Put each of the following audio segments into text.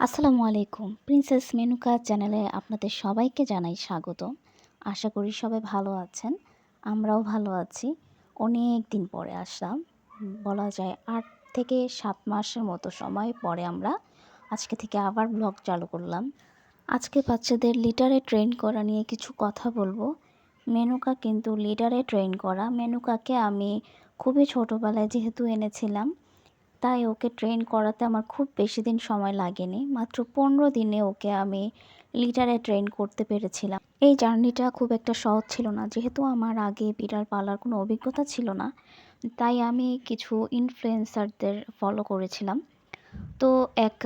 আসসালামু আলাইকুম। প্রিন্সেস মেনুকা চ্যানেলে আপনাদের সবাইকে জানাই স্বাগত। আশা করি সবাই ভালো আছেন। আমরাও ভালো আছি। অনেক দিন পরে আসলাম। বলা যায় আট থেকে সাত মাসের মতো সময় পরে আমরা আজকে থেকে আবার ব্লগ চালু করলাম। আজকে বাচ্চাদের লিটারে ট্রেন করা নিয়ে কিছু কথা বলব। মেনুকা কিন্তু লিডারে ট্রেন করা। মেনুকাকে আমি খুবই ছোটোবেলায় যেহেতু এনেছিলাম। তাই ওকে ট্রেন করাতে আমার খুব বেশি দিন সময় লাগেনি। মাত্র পনেরো দিনে ওকে আমি লিটারে ট্রেন করতে পেরেছিলাম। এই জার্নিটা খুব একটা সহজ ছিল না। যেহেতু আমার আগে বিড়াল পালার কোনো অভিজ্ঞতা ছিল না, তাই আমি কিছু ইনফ্লুয়েন্সারদের ফলো করেছিলাম। তো এক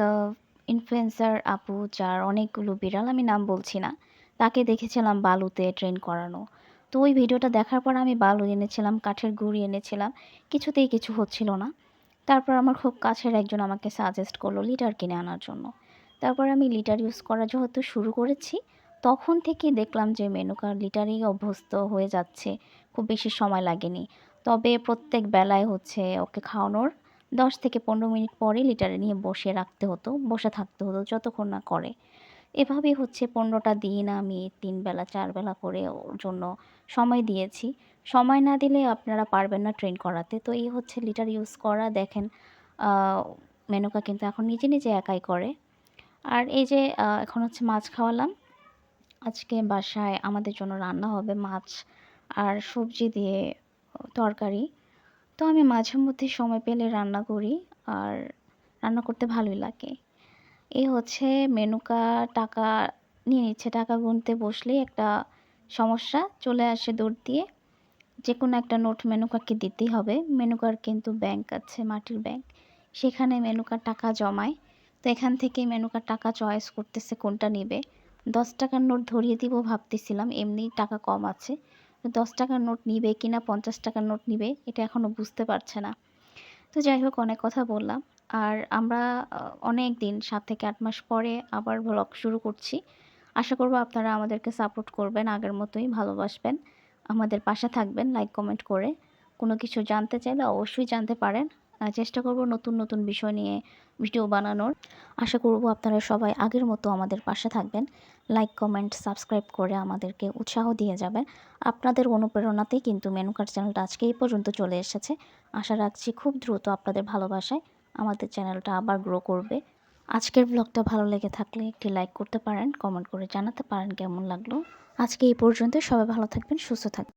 ইনফ্লুয়েন্সার আপু যার অনেকগুলো বিড়াল, আমি নাম বলছি না, তাকে দেখেছিলাম বালুতে ট্রেন করানো। তো ওই ভিডিওটা দেখার পর আমি বালু এনেছিলাম, কাঠের গুঁড়ি এনেছিলাম। কিছুতেই কিছু হচ্ছিল না। তারপর আমার খুব কাছের একজন আমাকে সাজেস্ট করল লিটার কিনে আনার জন্য। তারপর আমি লিটার ইউজ করা যেহেতু শুরু করেছি, তখন থেকেই দেখলাম যে মেনু মেনুকার লিটারেই অভ্যস্ত হয়ে যাচ্ছে, খুব বেশি সময় লাগেনি। তবে প্রত্যেক বেলায় হচ্ছে ওকে খাওয়ানোর দশ থেকে পনেরো মিনিট পরে লিটারে নিয়ে বসে রাখতে হতো, বসে থাকতে হতো যতক্ষণ না করে। এভাবেই হচ্ছে পনেরোটা দিন, আমি তিন বেলা, চার বেলা করে ওর জন্য সময় দিয়েছি। সময় না দিলে আপনারা পারবেন না ট্রেন করাতে। তো এই হচ্ছে লিটার ইউজ করা। দেখেন মেনুকা কিন্তু এখন নিজে নিজে একাই করে। আর এই যে এখন হচ্ছে মাছ খাওয়ালাম। আজকে বাসায় আমাদের জন্য রান্না হবে মাছ আর সবজি দিয়ে তরকারি। তো আমি মাঝে মধ্যে সময় পেলে রান্না করি আর রান্না করতে ভালোই লাগে। এই হচ্ছে মেনুকা টাকা নিয়ে নিচ্ছে। টাকা গুনতে বসলেই একটা সমস্যা চলে আসে দৌড় দিয়ে। যে কোনো একটা নোট মেনুকাকে দিতেই হবে। মেনুকার কিন্তু ব্যাংক আছে, মাটির ব্যাংক। সেখানে মেনুকার টাকা জমায়। তো এখান থেকে মেনুকার টাকা চয়েস করতেছে কোনটা নেবে। দশ টাকার নোট ধরিয়ে দিব ভাবতেছিলাম, এমনি টাকা কম আছে। দশ টাকার নোট নিবে কি না পঞ্চাশ টাকার নোট নিবে, এটা এখনও বুঝতে পারছে না। তো যাই হোক, অনেক কথা বললাম। আর আমরা অনেক দিন, সাত থেকে আট মাস পরে আবার ব্লগ শুরু করছি। আশা করব আপনারা আমাদেরকে সাপোর্ট করবেন, আগের মতোই ভালোবাসবেন। আমাদের পাশে থাকবেন লাইক কমেন্ট করে। কোনো কিছু জানতে চাইলে অবশ্যই জানতে পারেন। চেষ্টা করব নতুন নতুন বিষয় নিয়ে ভিডিও বানানোর। আশা করব আপনারা সবাই আগের মতো আমাদের পাশে থাকবেন। লাইক কমেন্ট সাবস্ক্রাইব করে আমাদেরকে উৎসাহ দিয়ে যাবেন। আপনাদের অনুপ্রেরণাতেই কিন্তু মেনুকার চ্যানেলটা আজকে এই পর্যন্ত চলে এসেছে। আশা রাখছি খুব দ্রুত আপনাদের ভালোবাসায় আমাদের চ্যানেলটা আবার গ্রো করবে। আজকের ব্লগটা ভালো লেগে থাকলে একটি লাইক করতে পারেন কমেন্ট করে জানাতে পারেন কেমন লাগল। আজকে এই পর্যন্ত সবাই ভালো থাকবেন, সুস্থ থাকবেন।